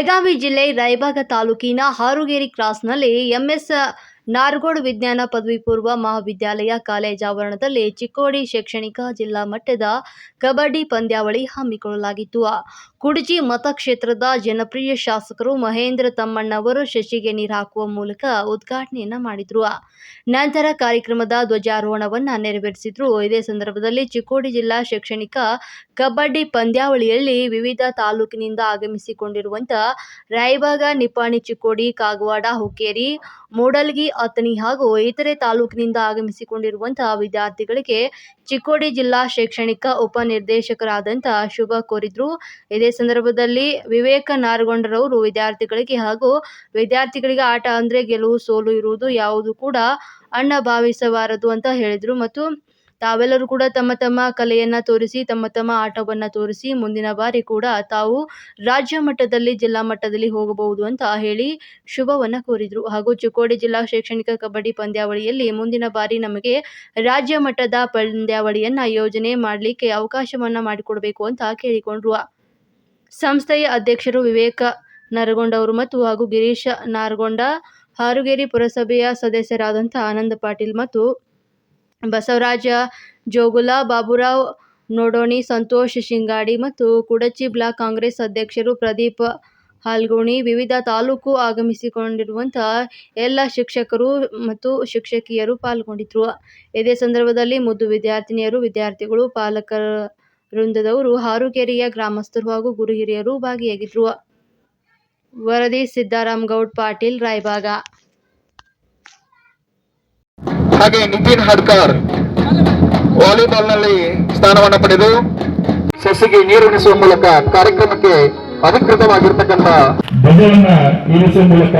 ಬೆಳಗಾವಿ ಜಿಲ್ಲೆ ರಾಯಬಾಗ ತಾಲೂಕಿನ ಹಾರುಗೇರಿ ಕ್ರಾಸ್ನಲ್ಲಿ ಎಂಎಸ್ ನಾರ್ಗೋಡ್ ವಿಜ್ಞಾನ ಪದವಿ ಪೂರ್ವ ಮಹಾವಿದ್ಯಾಲಯ ಕಾಲೇಜ್ ಆವರಣದಲ್ಲಿ ಚಿಕ್ಕೋಡಿ ಶೈಕ್ಷಣಿಕ ಜಿಲ್ಲಾ ಮಟ್ಟದ ಕಬಡ್ಡಿ ಪಂದ್ಯಾವಳಿ ಹಮ್ಮಿಕೊಳ್ಳಲಾಗಿತ್ತು. ಕುಡಜಿ ಮತಕ್ಷೇತ್ರದ ಜನಪ್ರಿಯ ಶಾಸಕರು ಮಹೇಂದ್ರ ತಮ್ಮಣ್ಣವರು ಶಶಿಗೆ ನೀರು ಹಾಕುವ ಮೂಲಕ ಉದ್ಘಾಟನೆಯನ್ನ ಮಾಡಿದ್ರು. ನಂತರ ಕಾರ್ಯಕ್ರಮದ ಧ್ವಜಾರೋಹಣವನ್ನ ನೆರವೇರಿಸಿದ್ರು. ಇದೇ ಸಂದರ್ಭದಲ್ಲಿ ಚಿಕ್ಕೋಡಿ ಜಿಲ್ಲಾ ಶೈಕ್ಷಣಿಕ ಕಬಡ್ಡಿ ಪಂದ್ಯಾವಳಿಯಲ್ಲಿ ವಿವಿಧ ತಾಲೂಕಿನಿಂದ ಆಗಮಿಸಿಕೊಂಡಿರುವಂತ ರಾಯಬಾಗ ನಿಪಾಣಿ ಚಿಕ್ಕೋಡಿ, ಕಾಗವಾಡ, ಹುಕ್ಕೇರಿ, ಮೂಡಲ್ಗಿ ಅತನಿ ಹಾಗೂ ಇತರೆ ತಾಲೂಕಿನಿಂದ ಆಗಮಿಸಿಕೊಂಡಿರುವಂತಹ ವಿದ್ಯಾರ್ಥಿಗಳಿಗೆ ಚಿಕ್ಕೋಡಿ ಜಿಲ್ಲಾ ಶೈಕ್ಷಣಿಕ ಉಪನಿರ್ದೇಶಕರಾದಂಥ ಶುಭ ಕೋರಿದ್ರು. ಇದೇ ಸಂದರ್ಭದಲ್ಲಿ ವಿವೇಕ ನಾರಗೊಂಡರವರು ವಿದ್ಯಾರ್ಥಿಗಳಿಗೆ ಹಾಗೂ ವಿದ್ಯಾರ್ಥಿಗಳಿಗೆ ಆಟ ಅಂದ್ರೆ ಗೆಲುವು ಸೋಲು ಇರುವುದು ಯಾವುದು ಕೂಡ ಅಣ್ಣ ಭಾವಿಸಬಾರದು ಅಂತ ಹೇಳಿದ್ರು. ಮತ್ತು ತಾವೆಲ್ಲರೂ ಕೂಡ ತಮ್ಮ ತಮ್ಮ ಕಲೆಯನ್ನ ತೋರಿಸಿ, ತಮ್ಮ ತಮ್ಮ ಆಟವನ್ನ ತೋರಿಸಿ ಮುಂದಿನ ಬಾರಿ ಕೂಡ ತಾವು ರಾಜ್ಯ ಮಟ್ಟದಲ್ಲಿ, ಜಿಲ್ಲಾ ಮಟ್ಟದಲ್ಲಿ ಹೋಗಬಹುದು ಅಂತ ಹೇಳಿ ಶುಭವನ್ನ ಕೋರಿದ್ರು. ಹಾಗೂ ಚಿಕ್ಕೋಡಿ ಜಿಲ್ಲಾ ಶೈಕ್ಷಣಿಕ ಕಬಡ್ಡಿ ಪಂದ್ಯಾವಳಿಯಲ್ಲಿ ಮುಂದಿನ ಬಾರಿ ನಮಗೆ ರಾಜ್ಯ ಮಟ್ಟದ ಪಂದ್ಯಾವಳಿಯನ್ನ ಯೋಜನೆ ಮಾಡಲಿಕ್ಕೆ ಅವಕಾಶವನ್ನ ಮಾಡಿಕೊಡಬೇಕು ಅಂತ ಕೇಳಿಕೊಂಡ್ರು. ಸಂಸ್ಥೆಯ ಅಧ್ಯಕ್ಷರು ವಿವೇಕ ನರಗೊಂಡವರು ಮತ್ತು ಹಾಗೂ ಗಿರೀಶ ನಾರಗೊಂಡ, ಹಾರುಗೇರಿ ಪುರಸಭೆಯ ಸದಸ್ಯರಾದಂಥ ಆನಂದ ಪಾಟೀಲ್ ಮತ್ತು ಬಸವರಾಜ ಜೋಗುಲ, ಬಾಬುರಾವ್ ನೋಡೋಣಿ, ಸಂತೋಷ್ ಶಿಂಗಾಡಿ ಮತ್ತು ಕುಡಚಿ ಬ್ಲಾಕ್ ಕಾಂಗ್ರೆಸ್ ಅಧ್ಯಕ್ಷರು ಪ್ರದೀಪ್ ಹಾಲ್ಗೋಣಿ. ವಿವಿಧ ತಾಲೂಕು ಆಗಮಿಸಿಕೊಂಡಿರುವಂಥ ಎಲ್ಲ ಶಿಕ್ಷಕರು ಮತ್ತು ಶಿಕ್ಷಕಿಯರು ಪಾಲ್ಗೊಂಡಿದ್ರು. ಇದೇ ಸಂದರ್ಭದಲ್ಲಿ ಮುದ್ದು ವಿದ್ಯಾರ್ಥಿನಿಯರು, ವಿದ್ಯಾರ್ಥಿಗಳು ಪಾಲಕರ ವೃಂದದವರು ಹಾರುಕೆರೆಯ ಗ್ರಾಮಸ್ಥರು ಹಾಗೂ ಗುರು ಹಿರಿಯರು ಭಾಗಿಯಾಗಿದ್ರು. ವರದಿ ಸಿದ್ದಾರಾಮ್ ಗೌಡ್ ಪಾಟೀಲ್, ರಾಯಬಾಗ ಹಾಗೆ ನಿತಿನ್ ಹಡ್ಕರ್ ವಾಲಿಬಾಲ್ನಲ್ಲಿ ಸ್ಥಾನವನ್ನು ಪಡೆದು ಸಸಿಗೆ ನೀರುಣಿಸುವ ಮೂಲಕ ಕಾರ್ಯಕ್ರಮಕ್ಕೆ ಅಧಿಕೃತವಾಗಿರ್ತಕ್ಕಂಥ ಧ್ವಜವನ್ನ ಇಳಿಸುವ ಮೂಲಕ.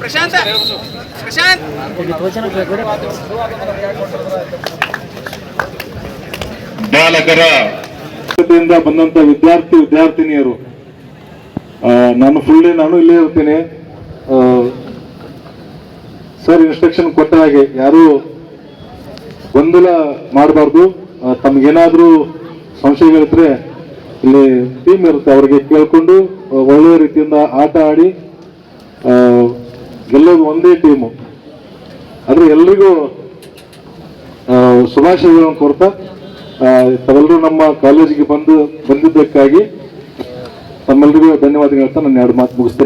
ಪ್ರಶಾಂತ್ ಪ್ರಶಾಂತ್ ಬಾಲಕರ ಬಂದಂತ ವಿದ್ಯಾರ್ಥಿ, ವಿದ್ಯಾರ್ಥಿನಿಯರು. ನಾನು ಫುಲ್ಲಿ ನಾನು ಇಲ್ಲೇ ಇರ್ತೀನಿ. ಸರ್ ಇನ್ಸ್ಟ್ರಕ್ಷನ್ ಕೊಟ್ಟ ಹಾಗೆ ಯಾರು ಗೊಂದಲ ಮಾಡಬಾರ್ದು. ತಮ್ಗೇನಾದ್ರೂ ಸಂಶಯಗಳಿದ್ರೆ ಇಲ್ಲಿ ಟೀಮ್ ಇರುತ್ತೆ, ಅವರಿಗೆ ಕೇಳ್ಕೊಂಡು ಒಳ್ಳೆಯ ರೀತಿಯಿಂದ ಆಟ ಆಡಿ ಗೆಲ್ಲೋದು ಒಂದೇ ಟೀಮು ಆದರೆ ಎಲ್ರಿಗೂ ಶುಭಾಶಯಗಳನ್ನು ಕೋರ್ತಾ ತಾವೆಲ್ಲರೂ ನಮ್ಮ ಕಾಲೇಜಿಗೆ ಬಂದು, ಬಂದಿದ್ದಕ್ಕಾಗಿ ತಮ್ಮೆಲ್ಲರಿಗೂ ಧನ್ಯವಾದಗಳು ಅಂತ ನಾನು ಎರಡು ಮಾತು ಮುಗಿಸ್ತೇನೆ.